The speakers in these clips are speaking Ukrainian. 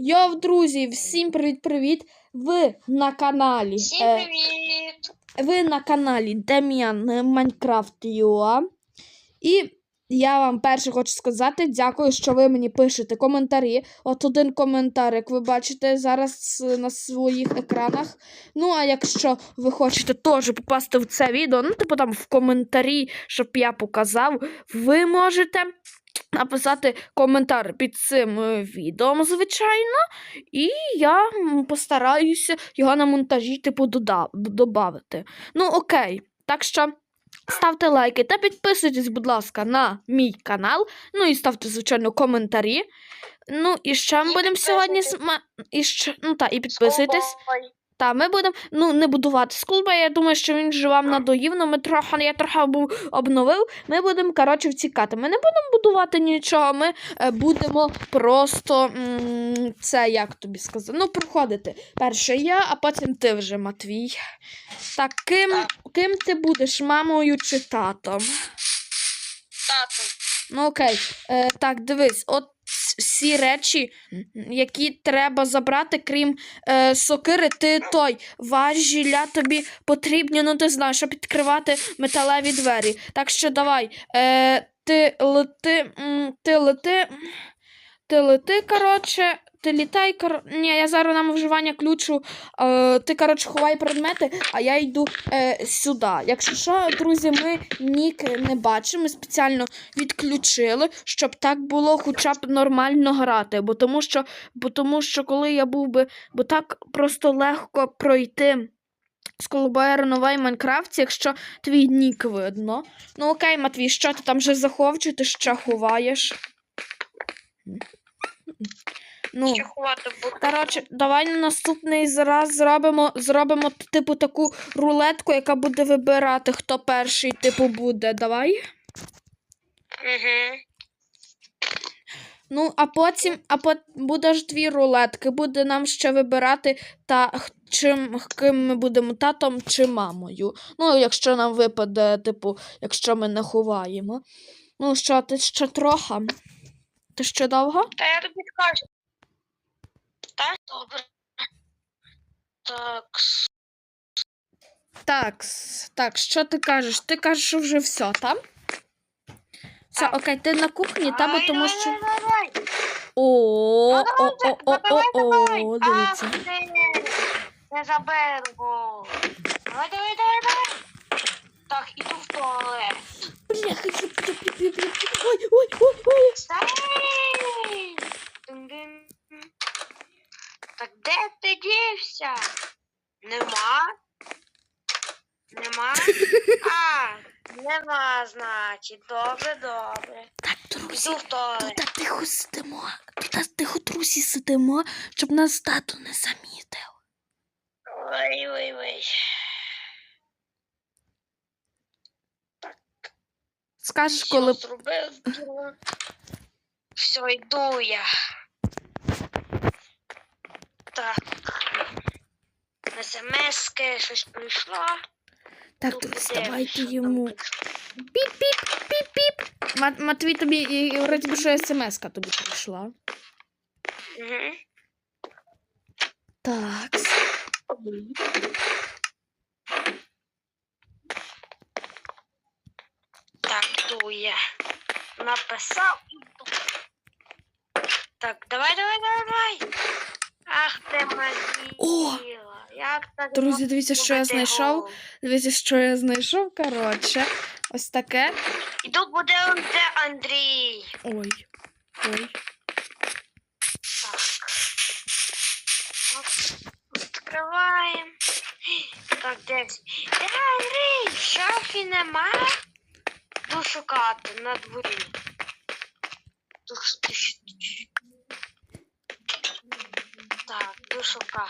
Йоу, друзі, всім привіт-привіт! Ви на каналі. Всім е, привіт! ви на каналі Дем'ян Майнкрафт Юа. І я вам перше хочу сказати дякую, що ви мені пишете коментарі. От один коментар, як ви бачите зараз на своїх екранах. Ну, а якщо ви хочете теж попасти в це відео, ну, типу там в коментарі, щоб я показав, ви можете написати коментар під цим е, відео, звичайно. І я постараюся його на монтажі, типу, додати. Ну, окей. Так що ставте лайки та підписуйтесь, будь ласка, на мій канал. Ну і ставте, звичайно, коментарі. Ну, і ще ми будемо сьогодні. І ще... Ну, та, і підписуйтесь. Та, ми будемо ну, не будувати склба. Я думаю, що він вже вам надоїв, але ми трохи, я трохи був обновив. Ми будемо, коротше, втікати. Ми не будемо будувати нічого, ми е, будемо просто м, це як тобі сказати. Ну, проходити. Перше я, а потім ти вже, Матвій. Так, ким, Так. ким ти будеш, мамою чи татом? Тато. Ну, окей. Е, так, дивись, от всі речі, які треба забрати, крім е, сокири, ти той важіля тобі потрібні, ну ти знаєш, щоб відкривати металеві двері. Так що давай, е, ти лети, ти лети, ти лети, коротше. Ти літай, кор... Ні, я зараз на вживання ключу. Е, ти, коротше, ховай предмети, а я йду е, сюди. Якщо що, друзі, ми нік не бачимо. Ми спеціально відключили, щоб так було хоча б нормально грати. Бо тому що, бо тому що коли я був би, бо так просто легко пройти з Колобаєра новий Майнкрафт, якщо твій нік видно. Ну окей, Матвій, що ти там вже захов, чи ти ще ховаєш? Ну, коротше, давай на наступний раз зробимо, зробимо типу таку рулетку, яка буде вибирати, хто перший типу буде. Давай. Угу. Ну, а потім, а пот... буде ж дві рулетки. Буде нам ще вибирати, та чим ким ми будемо татом чи мамою. Ну, якщо нам випаде, типу, якщо ми не ховаємо. Ну що, ти ще трохи? Ти ще довго? Та я тобі скажу. Так? Добре. Так. Так, так, що ти кажеш? Ти кажеш, що вже все, там? Все, окей, ти на кухні, та, бо тому що. О, о, о, о, о, о, дивіться. Не заберу. Давай, давай, давай, давай. Так, іду в туалет. Бляха, ой, ой, ой, ой. Стій! Дин-дин. Так де ти дівся? Нема? Нема? А, нема, значить. Добре, добре. Так, друзі, тут тихо сидимо. Тут тихо, друзі, сидимо, щоб нас тато не замітив. Ой, ой, ой. Скажеш, коли. зробив. Все, йду я. Так. СМСки, щось прийшло. Так, Тут там йому. прийшло? Піп-піп, піп-піп. Мат- Матвій тобі, і- і вроді би, що смс-ка тобі прийшла. Мгм. Так. Так, йду я. Написав. Так, давай, давай, давай, давай. Ах ти О! Як так Друзі, дивіться, що я знайшов. Дивіться, що я знайшов. Коротше, ось таке. Іду буде он де Андрій. Ой. Ой. Так. От, Відкриваємо. Так, десь. Де Андрій? В шафі нема? Йду шукати на дворі. Туш, туш, Так, душука.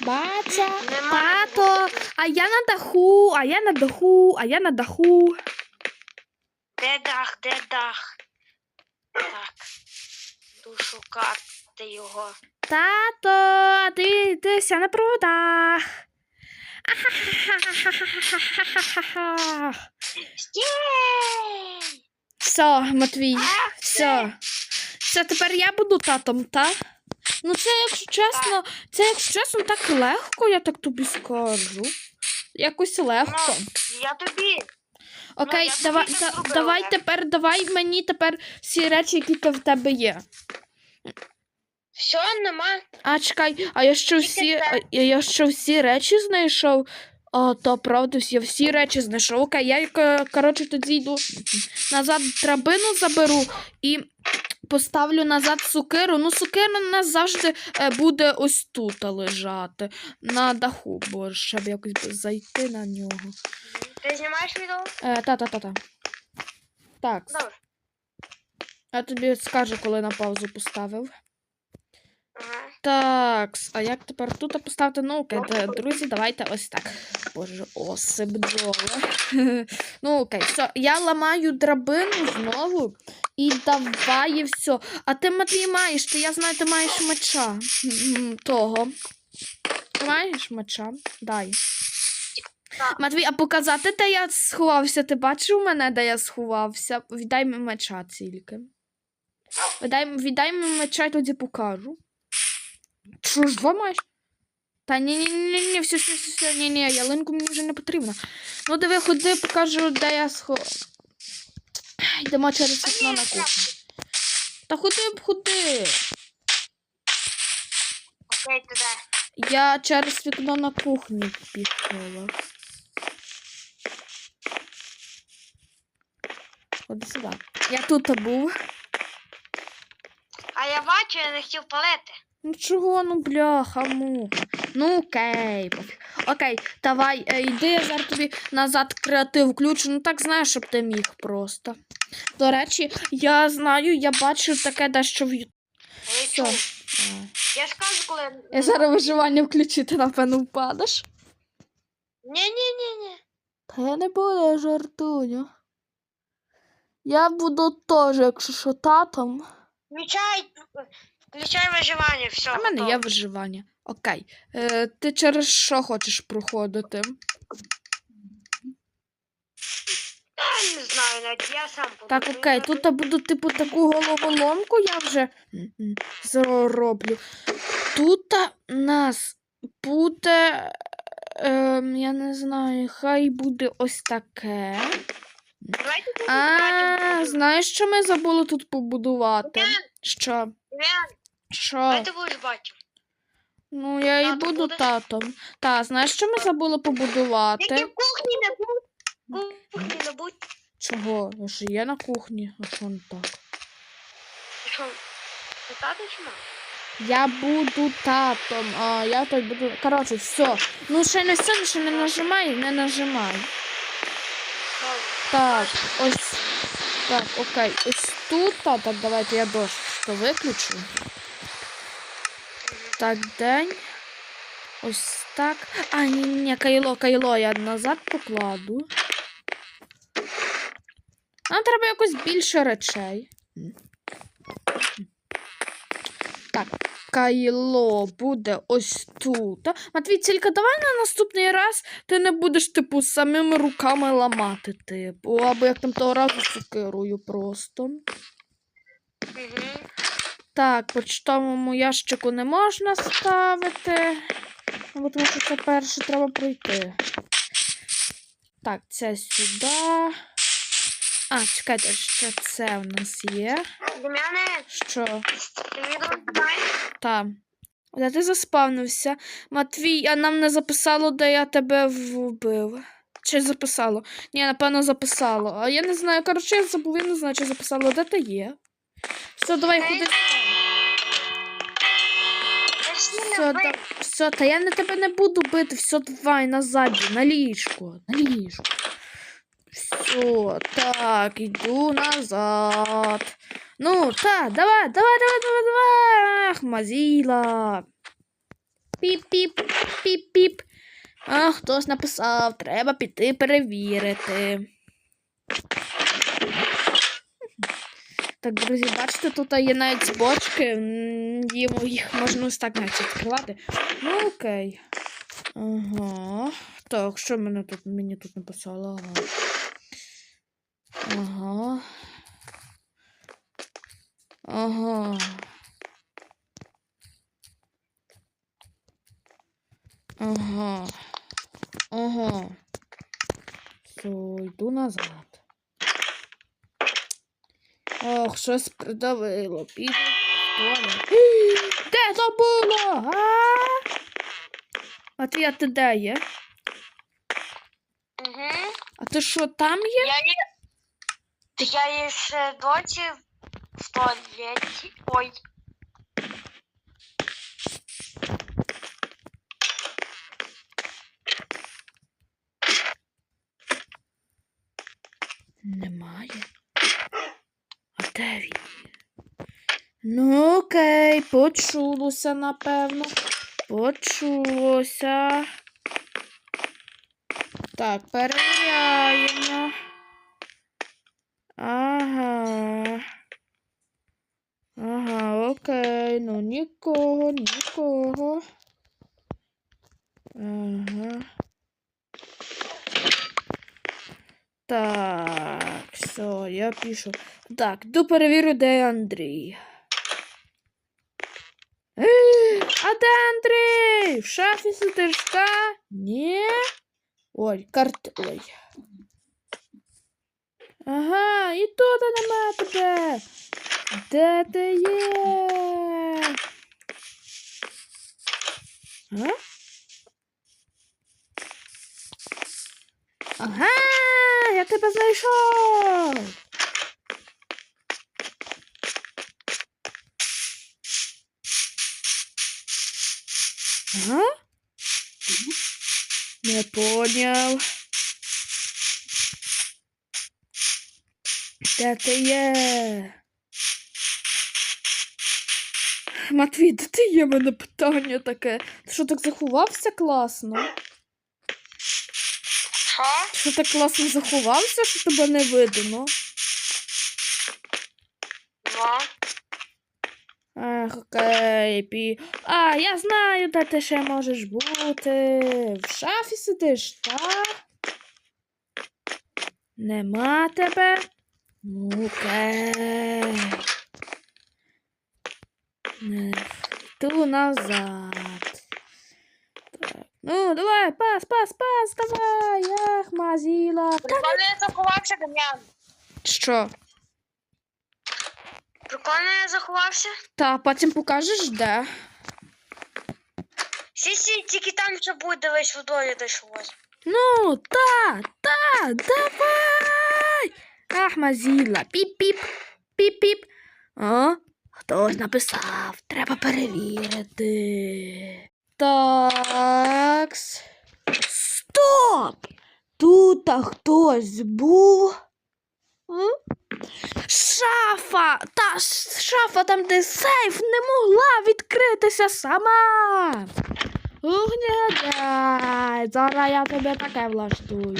Батя, тато, а я на даху, а я на даху, а я на даху. Де дах, де дах? Так. Душукати його. Тато, дивися на проводах. Все, Матвій, все. Все, тепер я буду татом, так? Ну, це, якщо чесно, це, якщо чесно, так легко, я так тобі скажу. Якось легко. Я тобі. Окей, я давай, да- давай тепер, давай мені тепер всі речі, які в тебе є. Все, нема. А, чекай, а я ще всі, а, я ще всі речі знайшов. А, та правда, я всі речі знайшов. Окей, я коротше тоді йду назад драбину заберу і поставлю назад сукиру. Ну, сукира у нас завжди е, буде ось тут лежати. На даху, бо щоб якось зайти на нього. Ти знімаєш відео? Е, та-та-та-та. Так, Добре. я тобі скажу, коли на паузу поставив. Так, а як тепер тут поставити? Ну, окей, друзі, давайте ось так. Боже, осип бджоли. ну, окей, все. Я ламаю драбину знову і давай і все. А ти Матвій маєш, ти я знаю, ти маєш меча. Того. Ти маєш меча? Дай. Матвій, а показати, де я сховався? Ти бачив мене, де я сховався? Віддай мені меча тільки. Віддай, віддай мені меча, я тоді покажу. Що ж, два маєш? Та ні, ні, ні, ні, все, все, все, все, ні, ні, ялинку мені вже не потрібно. Ну, диви, ходи, покажу, де я схо. Йдемо через вікно на кухню. Та ходи, б, ходи. Окей, ти де? Я через вікно на кухню пішла. Ходи сюди. Я тут був. А я бачу, я не хотів палити. Ну чого, ну бляха, муха. Ну окей. Окей, давай, е, йди, я зараз тобі назад креатив включу. Ну так знаєш, щоб ти міг просто. До речі, я знаю, я бачив таке дещо в Ютубі. Я Я ж кажу, коли. Я зараз виживання включити, напевно, впадеш. Ні, ні, ні, ні. Та я не буду, я жартую. Я буду теж, якщо що татом. Включай. Включай виживання, все. А в мене є виживання. Окей. Е, ти через що хочеш проходити? Я не знаю, навіть я сам Так, подумаю. окей, тут я буду, типу, таку головоломку я вже м-м, зроблю. Тут у нас буде. Ем, я не знаю, хай буде ось таке. Давайте тут А, знаєш, що ми забули тут побудувати? Що? Що? ти будеш бачив. Ну, я і буду будеш? татом. Та, знаєш, що ми забули Тільки побудувати? в кухні не будь. Кухні не будь. Чого? Я ж є на кухні, а що не так? Ти що, питати чи мав? Я буду татом, а я тут буду. Коротше, все. Ну ще не все, ще не нажимай, не нажимай. Так, ось. Так, окей. Ось тут. Так, давайте я дощечку виключу. Так, день. Ось так. А, ні, ні, кайло, кайло я назад покладу. Нам треба якось більше речей. Так, кайло буде ось тут. Матвій, тільки давай на наступний раз ти не будеш, типу, самими руками ламати, типу, або як там того разу сукирою просто. Угу. Так, почтовому ящику не можна ставити. Бо тому що це перше треба пройти. Так, це сюди. А, чекайте, ще це в нас є. Дем'яне, Що? Там. Де ти заспавнився? Матвій, а нам не записало, де я тебе вбив. Чи записало? Ні, напевно, записало. А я не знаю. Коротше, я забув, я не знаю, чи записало, де ти є. Все, давай ходи. Все, да, все, та я на тебе не буду бити. Все, давай назад, на ліжко, на ліжко. Все, так, іду назад. Ну, так, давай, давай, давай, давай, давай. Ах, мазіла. Піп-піп, піп-піп. А, хтось написав, треба піти перевірити. Так, друзі, бачите, тут є навіть бочки, їх можна ось так навіть відкривати. Ну, окей. Ага. Так, що мене тут мені тут написало? Ага. Ага. Ага. Ага. Ага. Все, йду назад. Ох, щось придавило. Туалет. Де то було? А? Матвія, ти де є? Угу. А ти що там є? Я є. Я є ще досі в туалеті. Ой. Немає. Де? Ну, окей, почулося, напевно. Почулося. Так, перевіряємо. Ага. Ага, окей. Ну нікого, нікого. Ага. Так, все, я пишу. Так, йду перевірю, де Андрій. Е, А де Андрій? В шафі сидиш, та? Ні? Ой, карт. Ой. Ага, і тут нема тебе. Де ти є? А? Ага, я тебе знайшов. Ага? Не поняв. Де ти є? Матвій, де ти є? Мене питання таке. Ти що так заховався класно? Що? Що так класно заховався, що тебе не видно? Два. Ах, окей, пі. А, я знаю, де ти ще можеш бути. В шафі сидиш, так? Нема тебе? Ну, Окей. Не, Йду назад. Ну, давай, пас, пас, пас, давай. Ах, мазіла. Прикольно я заховався, Дем'ян. Що? Прикольно я заховався. Та, потім покажеш, де? Сі-сі, тільки там вже буде дивись водою дійшлось. Ну, та, та, давай. Ах, мазіла. Піп-піп, піп-піп. О, хтось написав, треба перевірити. Такс. Стоп! Тут хтось був. Шафа! Та шафа там, де сейф, не могла відкритися сама. Угнядай, зараз я тебе таке влаштую.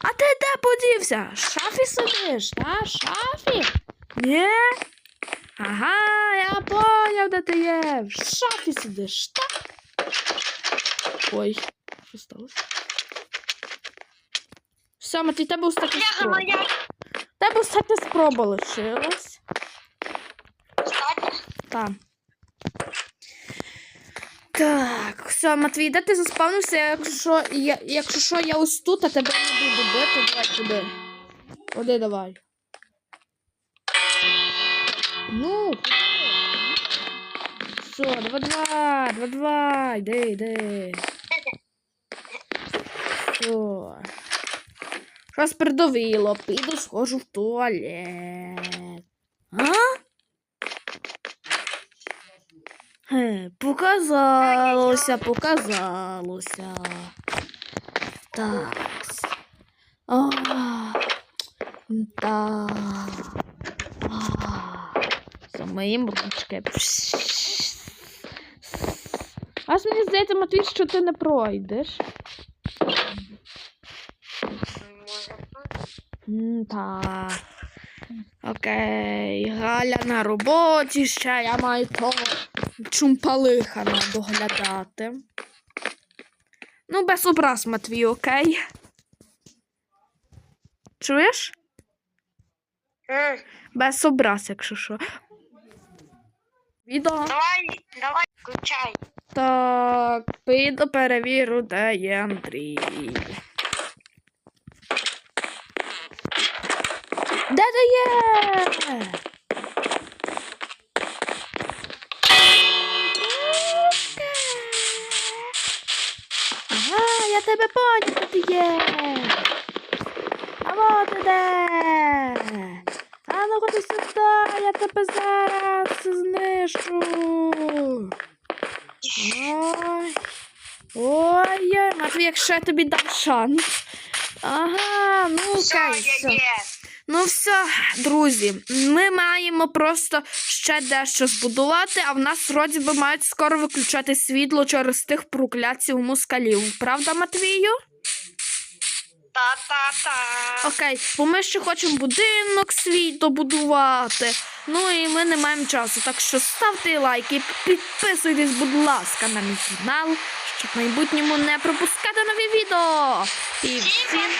А ти де подівся? В шафі сидиш, та? Шафі? Ні? Ага, я поняв, де ти є. В шафі сидиш, так? Ой, що сталося? Все, Матвій, тебе спроба. моя. Тебе спроба лишилась. Остання. Там. Так, все, Матвій, де ти заспавнився, якщо, я, якщо що, я ось тут, а тебе не буду бити, давай туди. Куди давай. Ну. Все, два, два, два, два, йди, йди. Все. Щось придавило, піду схожу в туалет. А? Е, Показалося, показалося. Так. А, так. А, За моїм ручки. Аж мені що ти не пройдеш. Може. М, Так. Окей, Галя на роботі ще я маю того чумпалиха доглядати. Ну, без образ, Матвій, окей? Чуєш? М, Без образ, якщо що. Відео. Давай, давай, включай. Так. Піду перевірю, де є Андрій. Де ти є? Ага, я тебе поняв, де ти є. А вот ти де. А ну ходи сюди, я тебе зараз знищу. Ой. Ой, Матвій, якщо я тобі дам шанс. Ага, ну Все, Ну все, друзі, ми маємо просто ще дещо збудувати, а в нас вроді би мають скоро виключати світло через тих проклятців мускалів. Правда, Матвію? Та-та-та. Окей, бо ми ще хочемо будинок свій добудувати. Ну і ми не маємо часу. Так що ставте лайки, підписуйтесь, будь ласка, на мій канал, щоб в майбутньому не пропускати нові відео. І Всім всім